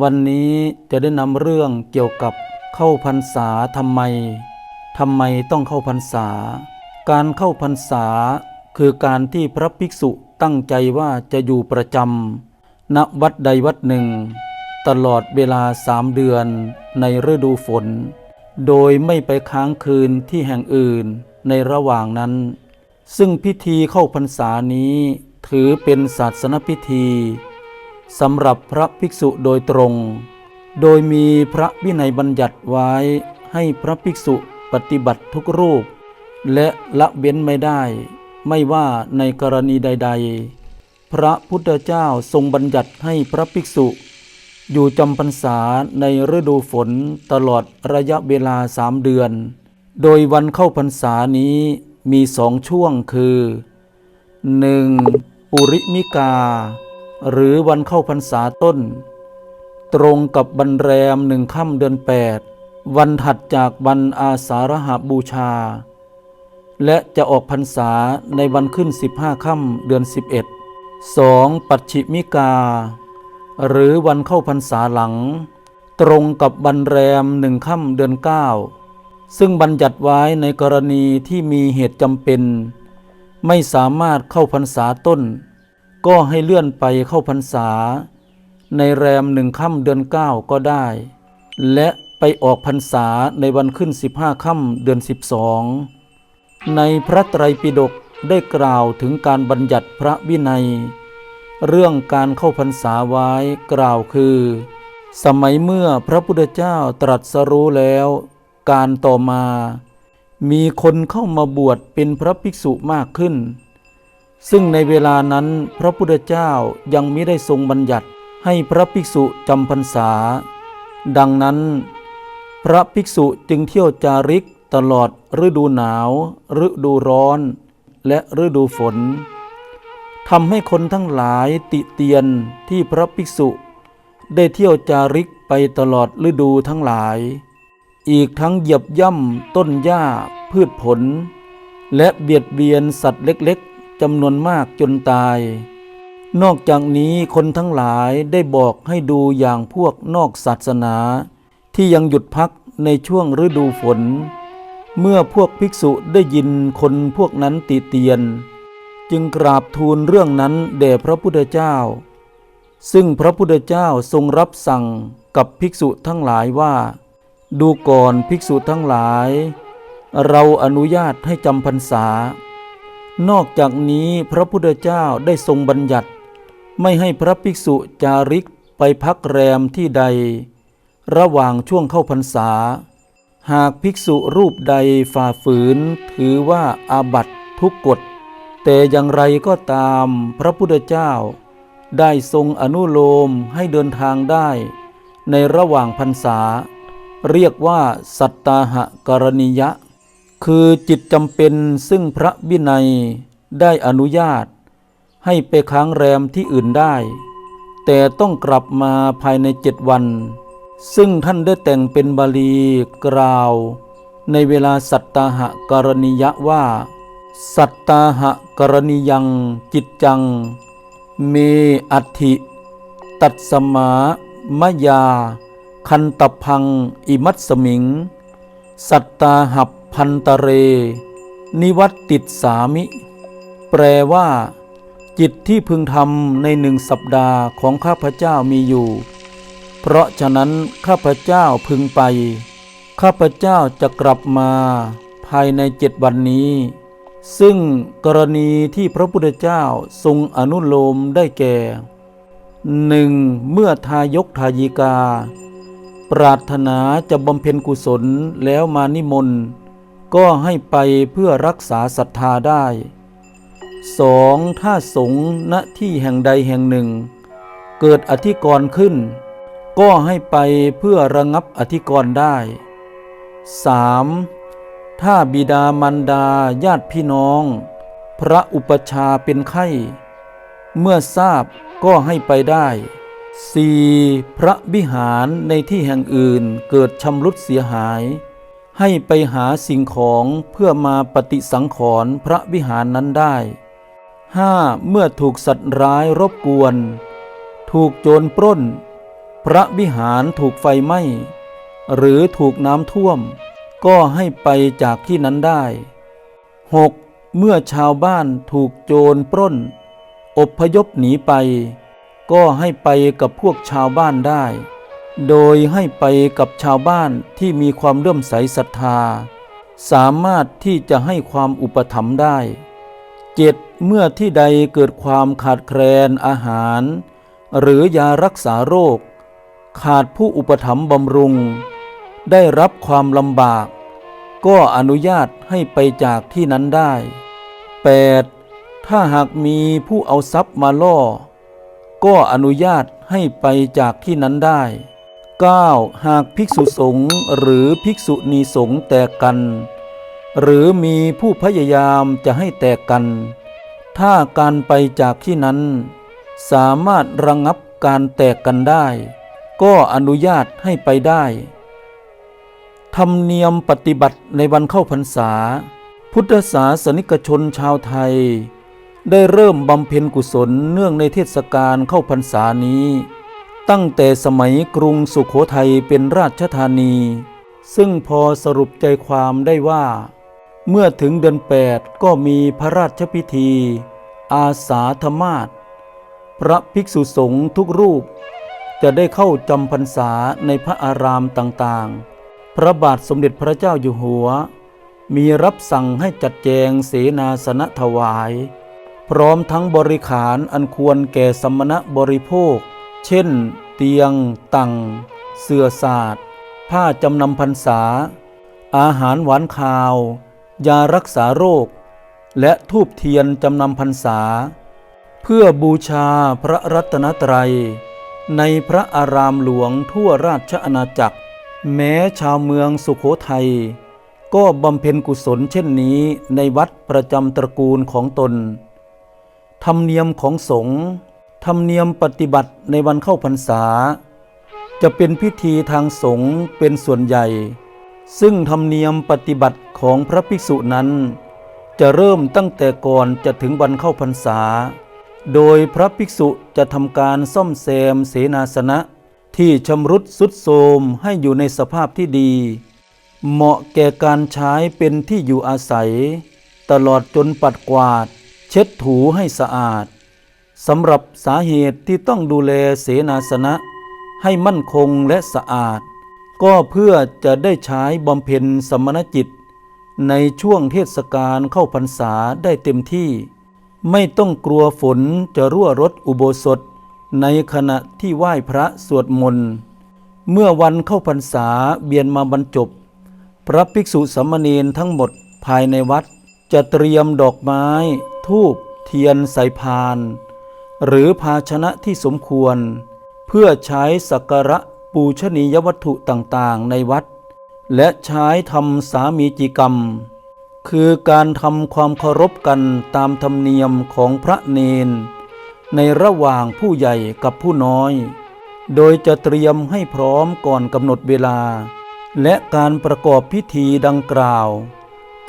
วันนี้จะได้นำเรื่องเกี่ยวกับเข้าพรรษาทำไมทำไมต้องเข้าพรรษา การเข้าพรรษา คือการที่พระภิกษุตั้งใจว่าจะอยู่ประจำณวัดใดวัดหนึ่ง ตลอดเวลาสามเดือนในฤดูฝน โดยไม่ไปค้างคืนที่แห่งอื่นในระหว่างนั้น ซึ่งพิธีเข้าพรรษานี้ถือเป็นศาสนพิธี สำหรับพระภิกษุโดยตรง โดยมีพระวินัยบัญญัติไว้ให้พระภิกษุปฏิบัติทุกรูป และละเว้นไม่ได้ ไม่ว่าในกรณีใด ๆ พระพุทธเจ้าทรงบัญญัติให้พระภิกษุ อยู่จำพรรษาในฤดูฝนตลอดระยะเวลาสามเดือน โดยวันเข้าพรรษานี้มีสองช่วงคือ 1. ปุริมิกา หรือวันเข้าพรรษาต้น ตรงกับวันแรมหนึ่งค่ำเดือนแปดวันถัดจากวันอาสาฬหบูชา และจะออกพรรษาในวันขึ้น 15 ค่ำเดือน 11 2. ปัจฉิมิกา หรือวันเข้าพรรษาหลัง ตรงกับวันแรมหนึ่งค่ำเดือน 9 ซึ่งบัญญัติไว้ในกรณีที่มีเหตุจำเป็น ไม่สามารถเข้าพรรษาต้น ก็ให้เลื่อนไปเข้าพรรษา ในแรมหนึ่งค่ำเดือน9ก็ได้ และไปออกพรรษาในวันขึ้น15ค่ำเดือน12ในพระไตรปิฎกได้กล่าวถึงการบัญญัติพระวินัย เรื่องการเข้าพรรษาไว้กล่าวคือ สมัยเมื่อพระพุทธเจ้าตรัสรู้แล้ว การต่อมา มีคนเข้ามาบวชเป็นพระภิกษุมากขึ้น ซึ่งในเวลานั้นพระพุทธเจ้ายังไม่ได้ทรงบัญญัติให้พระภิกษุจำพรรษา ดังนั้น พระภิกษุจึงเที่ยวจาริกตลอดฤดูหนาว ฤดูร้อน และฤดูฝนทำให้คนทั้งหลายติเตียนที่พระภิกษุ ได้เที่ยวจาริกไปตลอดฤดูทั้งหลาย อีกทั้งเหยียบย่ำต้นหญ้าพืชผล และเบียดเบียนสัตว์เล็ก จำนวนมากจนตาย นอกจากนี้คนทั้งหลายได้บอกให้ดูอย่างพวกนอกศาสนา ที่ยังหยุดพักในช่วงฤดูฝน เมื่อพวกภิกษุได้ยินคนพวกนั้นติเตียน จึงกราบทูลเรื่องนั้นแด่พระพุทธเจ้า ซึ่งพระพุทธเจ้าทรงรับสั่งกับภิกษุทั้งหลายว่า ดูก่อนภิกษุทั้งหลาย เราอนุญาตให้จำพรรษา นอกจากนี้พระพุทธเจ้าได้ทรงบัญญัติ ไม่ให้พระภิกษุจาริกไปพักแรมที่ใด ระหว่างช่วงเข้าพรรษา หากภิกษุรูปใดฝ่าฝืน ถือว่าอาบัตทุกกฎ แต่อย่างไรก็ตามพระพุทธเจ้า ได้ทรงอนุโลมให้เดินทางได้ ในระหว่างพรรษา เรียกว่าสัตตาหกรณียะ คือจิตจำเป็นซึ่งพระวินัยได้อนุญาต ให้ไปค้างแรมที่อื่นได้ แต่ต้องกลับมาภายในเจ็ดวัน ซึ่งท่านได้แต่งเป็นบาลีกล่าว ในเวลาสัตตาหะกรณียะว่า สัตตาหะกรณียังจิตจัง เมอัติตัดสมามยา คันตพัง อิมัตสมิง สัตตาหับ พันตเร นิวัตติดสามิ แปลว่า จิตที่พึงทำในหนึ่งสัปดาห์ของข้าพเจ้ามีอยู่ เพราะฉะนั้นข้าพเจ้าพึงไป ข้าพเจ้าจะกลับมา ภายในเจ็ดวันนี้ ซึ่งกรณีที่พระพุทธเจ้าทรงอนุโลมได้แก่หนึ่งเมื่อทายกทายิกา ปรารถนาจะบำเพ็ญกุศลแล้วมานิมนต์ ก็ให้ไปเพื่อรักษาศรัทธาได้สองถ้าสงฆ์ณที่แห่งใดแห่งหนึ่ง เกิดอธิกรณ์ขึ้น ก็ให้ไปเพื่อระงับอธิกรณ์ได้ 3. ถ้าบิดามารดาญาติพี่น้อง พระอุปชาเป็นไข้ เมื่อทราบก็ให้ไปได้ 4. พระวิหารในที่แห่งอื่นเกิดชำรุดเสียหาย ให้ไปหาสิ่งของเพื่อมาปฏิสังขรณ์พระวิหารนั้นได้ 5. เมื่อถูกสัตว์ร้ายรบกวน ถูกโจรปล้น พระวิหารถูกไฟไหม้ หรือถูกน้ำท่วม ก็ให้ไปจากที่นั้นได้ 6. เมื่อชาวบ้านถูกโจรปล้น อบพยพหนีไป ก็ให้ไปกับพวกชาวบ้านได้ โดยให้ไปกับชาวบ้านที่มีความเลื่อมใสศรัทธา สามารถที่จะให้ความอุปถัมภ์ได้ 7. เมื่อที่ใดเกิดความขาดแคลนอาหาร หรือยารักษาโรค ขาดผู้อุปถัมภ์บำรุง ได้รับความลำบาก ก็อนุญาตให้ไปจากที่นั้นได้ 8. ถ้าหากมีผู้เอาทรัพย์มาล่อ ก็อนุญาตให้ไปจากที่นั้นได้ 9. หากภิกษุสงฆ์หรือภิกษุณีสงฆ์แตกกัน หรือมีผู้พยายามจะให้แตกกัน ถ้าการไปจากที่นั้น สามารถระงงับการแตกกันได้ ก็อนุญาตให้ไปได้ ธรรมเนียมปฏิบัติในวันเข้าพรรษา พุทธศาสนิกชนชาวไทย ได้เริ่มบำเพ็ญกุศลเนื่องในเทศกาลเข้าพรรษานี้ ตั้งแต่สมัยกรุงสุขโขทัยเป็นราชธานี ซึ่งพอสรุปใจความได้ว่า เมื่อถึงเดือนแปดก็มีพระราชพิธี อาสาธมาศพระภิกษุสงฆ์ทุกรูป จะได้เข้าจำพรรษาในพระอารามต่างๆ พระบาทสมเด็จพระเจ้าอยู่หัว มีรับสั่งให้จัดแจงเสนาสนะถวาย พร้อมทั้งบริขารอันควรแก่สมณะบริโภค เช่น เตียง ตังเสื่อศาสตร์ ผ้าจำนำพรรษา อาหารหวานคาว ยารักษาโรค และทูบเทียนจำนำพรรษา เพื่อบูชาพระรัตนตรัย ในพระอารามหลวงทั่วราชอาณาจักร แม้ชาวเมืองสุขโขทัยก็บำเพ็ญกุศลเช่นนี้ในวัดประจำตระกูลของตน ธรรมเนียมของสงฆ์ ธรรมเนียมปฏิบัติในวันเข้าพรรษา จะเป็นพิธีทางสงฆ์เป็นส่วนใหญ่ ซึ่งธรรมเนียมปฏิบัติของพระภิกษุนั้น จะเริ่มตั้งแต่ก่อนจะถึงวันเข้าพรรษา โดยพระภิกษุจะทำการซ่อมแซมเสนาสนะที่ชำรุดสุดโทรมให้อยู่ในสภาพที่ดี เหมาะแก่การใช้เป็นที่อยู่อาศัย ตลอดจนปัดกวาด เช็ดถูให้สะอาด สำหรับสาเหตุที่ต้องดูแลเสนาสนะ ให้มั่นคงและสะอาด ก็เพื่อจะได้ใช้บำเพ็ญสมณจิต ในช่วงเทศกาลเข้าพรรษาได้เต็มที่ ไม่ต้องกลัวฝนจะรั่วรดอุโบสถ ในขณะที่ไหว้พระสวดมนต์เมื่อวันเข้าพรรษาเบียนมาบรรจบ พระภิกษุสามเณรทั้งหมดภายในวัด จะเตรียมดอกไม้ ทูบเทียนใส่พาน หรือภาชนะที่สมควร เพื่อใช้สักการะปูชนียวัตถุต่างๆ ในวัด และใช้ทำสามีจิกรรม คือการทำความเคารพกันตามธรรมเนียมของพระเนน ในระหว่างผู้ใหญ่กับผู้น้อย โดยจะเตรียมให้พร้อมก่อนกำหนดเวลา และการประกอบพิธีดังกล่าว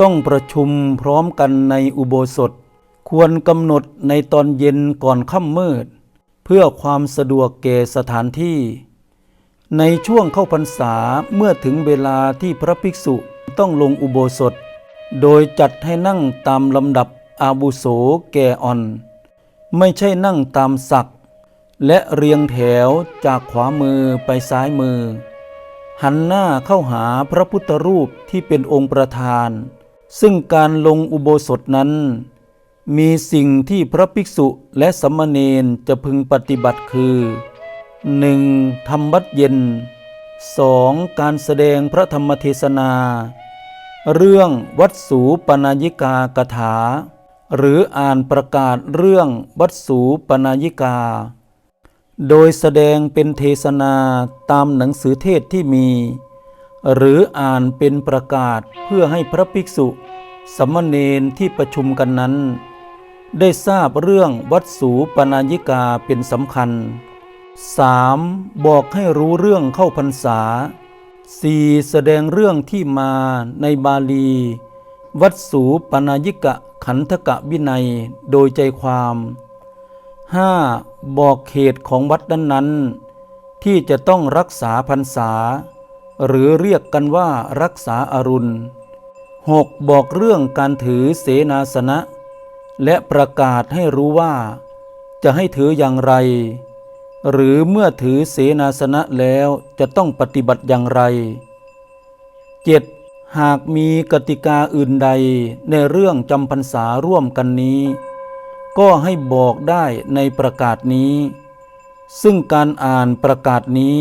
ต้องประชุมพร้อมกันในอุโบสถ ควรกำหนดในตอนเย็นก่อนค่ำมืด เพื่อความสะดวกแก่สถานที่ ในช่วงเข้าพรรษาเมื่อถึงเวลาที่พระภิกษุต้องลงอุโบสถ โดยจัดให้นั่งตามลำดับอาบุโสแก่อ่อน ไม่ใช่นั่งตามศักดิ์และเรียงแถวจากขวามือไปซ้ายมือ หันหน้าเข้าหาพระพุทธรูปที่เป็นองค์ประธาน ซึ่งการลงอุโบสถนั้น มีสิ่งที่พระภิกษุและสมณเณรจะพึงปฏิบัติคือ 1. ทำวัดเย็น 2. การแสดงพระธรรมเทศนา เรื่องวัดสูปนายิกากถา หรืออ่านประกาศเรื่องวัดสูปนายิกา โดยแสดงเป็นเทศนาตามหนังสือเทศที่มี หรืออ่านเป็นประกาศเพื่อให้พระภิกษุสมณเณรที่ประชุมกันนั้น ได้ทราบเรื่องวัดสูปนายิกาเป็นสำคัญ 3. บอกให้รู้เรื่องเข้าพรรษา 4. แสดงเรื่องที่มาในบาลี วัดสูปนายิกะขันธกะวินัยโดยใจความ 5. บอกเขตของวัดนั้นๆ ที่จะต้องรักษาพรรษา หรือเรียกกันว่ารักษาอารุณ 6. บอกเรื่องการถือเสนาสนะ และประกาศให้รู้ว่า จะให้ถืออย่างไร หรือเมื่อถือเสนาสนะแล้วจะต้องปฏิบัติอย่างไร 7. หากมีกติกาอื่นใดในเรื่องจำพรรษาร่วมกันนี้ ก็ให้บอกได้ในประกาศนี้ ซึ่งการอ่านประกาศนี้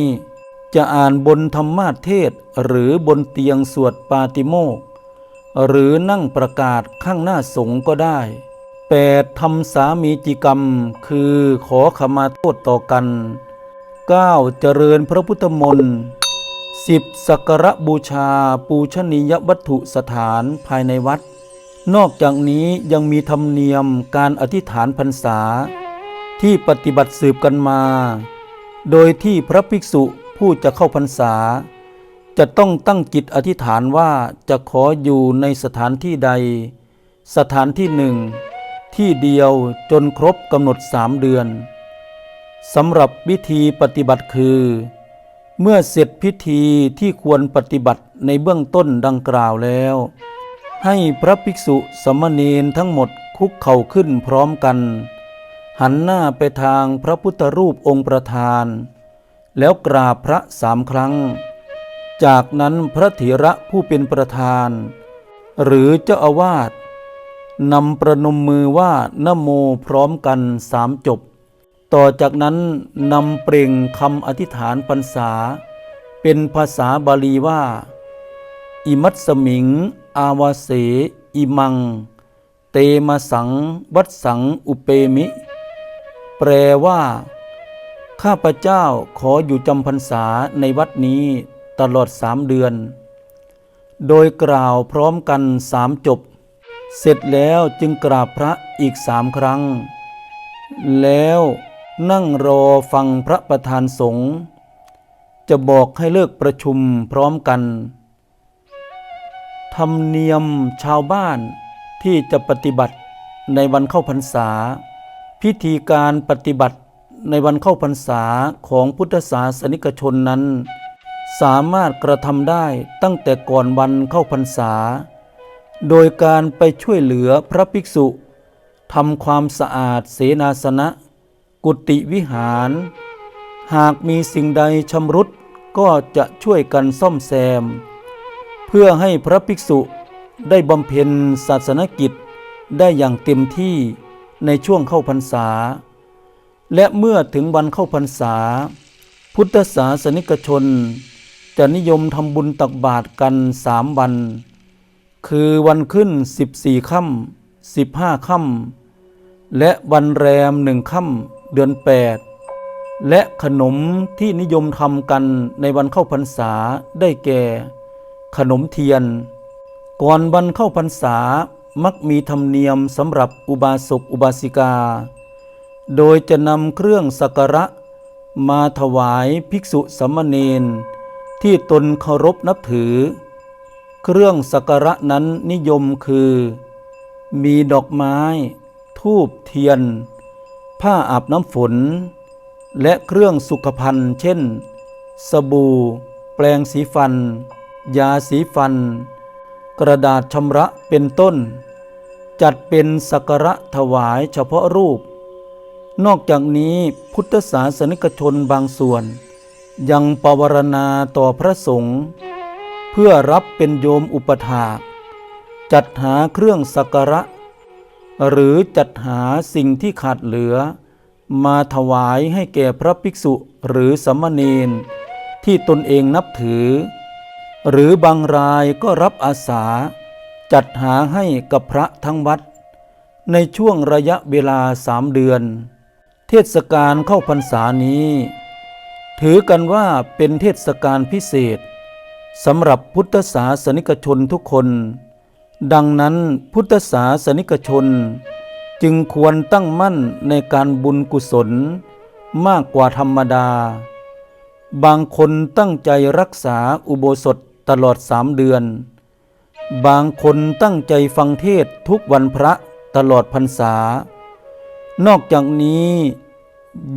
จะอ่านบนธรรมาเทศหรือบนเตียงสวดปาติโมกหรือนั่งประกาศข้างหน้าสงก็ได้ 8. ทำสามีจิกรรม คือขอขมาโทษต่อกัน 9. เจริญพระพุทธมนต์ 10. สักการะบูชาปูชนียวัตถุสถานภายในวัด นอกจากนี้ยังมีธรรมเนียมการอธิษฐานพรรษา ที่ปฏิบัติสืบกันมา โดยที่พระภิกษุผู้จะเข้าพรรษา จะต้องตั้งจิตอธิษฐานว่าจะขออยู่ในสถานที่ใด สถานที่หนึ่ง ที่เดียวจนครบกำหนดสามเดือนสำหรับวิธีปฏิบัติคือ เมื่อเสร็จพิธีที่ควรปฏิบัติในเบื้องต้นดังกล่าวแล้ว ให้พระภิกษุสมณเณรทั้งหมดคุกเข่าขึ้นพร้อมกัน หันหน้าไปทางพระพุทธรูปองค์ประธาน แล้วกราบพระสามครั้ง จากนั้นพระเถระผู้เป็นประธาน หรือเจ้าอาวาส นำประนมมือว่านโมพร้อมกันสามจบ ต่อจากนั้นนำเปล่งคำอธิษฐานพรรษา เป็นภาษาบาลีว่า อิมัตสมิง อาวาเส อิมัง เตมาสัง วัดสังอุเปมิ แปลว่า ข้าพเจ้าขออยู่จำพรรษาในวัดนี้ตลอดสามเดือน โดยกล่าวพร้อมกันสามจบ เสร็จแล้วจึงกราบพระอีกสามครั้ง แล้วนั่งรอฟังพระประธานสงฆ์จะบอกให้เลิกประชุมพร้อมกันธรรมเนียมชาวบ้านที่จะปฏิบัติในวันเข้าพรรษา พิธีการปฏิบัติในวันเข้าพรรษาของพุทธศาสนิกชนนั้น สามารถกระทำได้ตั้งแต่ก่อนวันเข้าพรรษา โดยการไปช่วยเหลือพระภิกษุทำความสะอาดเสนาสนะ กุฏิวิหาร หากมีสิ่งใดชำรุดก็จะช่วยกันซ่อมแซม เพื่อให้พระภิกษุได้บำเพ็ญศาสนกิจได้อย่างเต็มที่ในช่วงเข้าพรรษา และเมื่อถึงวันเข้าพรรษา พุทธศาสนิกชน จะนิยมทำบุญตักบาตรกันสามวัน คือวันขึ้นสิบสี่ค่ำสิบห้าค่ำและวันแรมหนึ่งค่ำเดือนแปดและขนมที่นิยมทำกันในวันเข้าพรรษาได้แก่ ขนมเทียน ก่อนวันเข้าพรรษามักมีธรรมเนียมสำหรับอุบาสกอุบาสิกา โดยจะนำเครื่องสักการะ มาถวายภิกษุสามเณรที่ตนเคารพนับถือ เครื่องสักการะนั้นนิยมคือ มีดอกไม้ ทูบเทียน ผ้าอาบน้ำฝน และเครื่องสุขภัณฑ์เช่น สบู่ แปรงสีฟัน ยาสีฟัน กระดาษชำระเป็นต้น จัดเป็นสักการะถวายเฉพาะรูป นอกจากนี้พุทธศาสนิกชนบางส่วน ยังปวารณาต่อพระสงฆ์ เพื่อรับเป็นโยมอุปถาจัดหาเครื่องสักการะ หรือจัดหาสิ่งที่ขาดเหลือ มาถวายให้แก่พระภิกษุหรือสมเณรที่ตนเองนับถือ หรือบางรายก็รับอาสา จัดหาให้กับพระทั้งวัด ในช่วงระยะเวลาสามเดือน เทศกาลเข้าพรรษานี้ ถือกันว่าเป็นเทศกาลพิเศษ สำหรับพุทธศาสนิกชนทุกคน ดังนั้นพุทธศาสนิกชน จึงควรตั้งมั่นในการบุญกุศลมากกว่าธรรมดา บางคนตั้งใจรักษาอุโบสถตลอดสามเดือน บางคนตั้งใจฟังเทศทุกวันพระตลอดพรรษา นอกจากนี้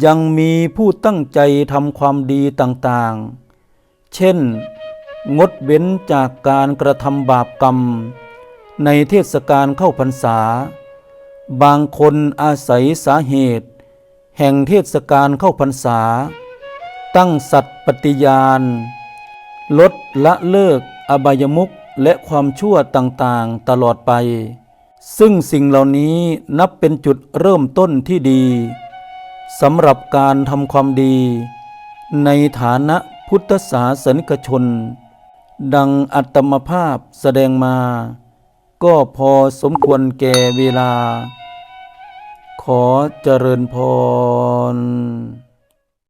ยังมีผู้ตั้งใจทำความดีต่างๆ เช่น งดเว้นจากการกระทำบาปกรรม ในเทศกาลเข้าพรรษา บางคนอาศัยสาเหตุ แห่งเทศกาลเข้าพรรษา ตั้งสัตย์ปฏิญาณ ลดละเลิกอบายมุขและความชั่วต่างๆตลอดไป ซึ่งสิ่งเหล่านี้นับเป็นจุดเริ่มต้นที่ดีสำหรับการทำความดี ในฐานะพุทธศาสนิกชน ดังอัตมภาพแสดงมา ก็พอสมควรแก่เวลา ขอเจริญพร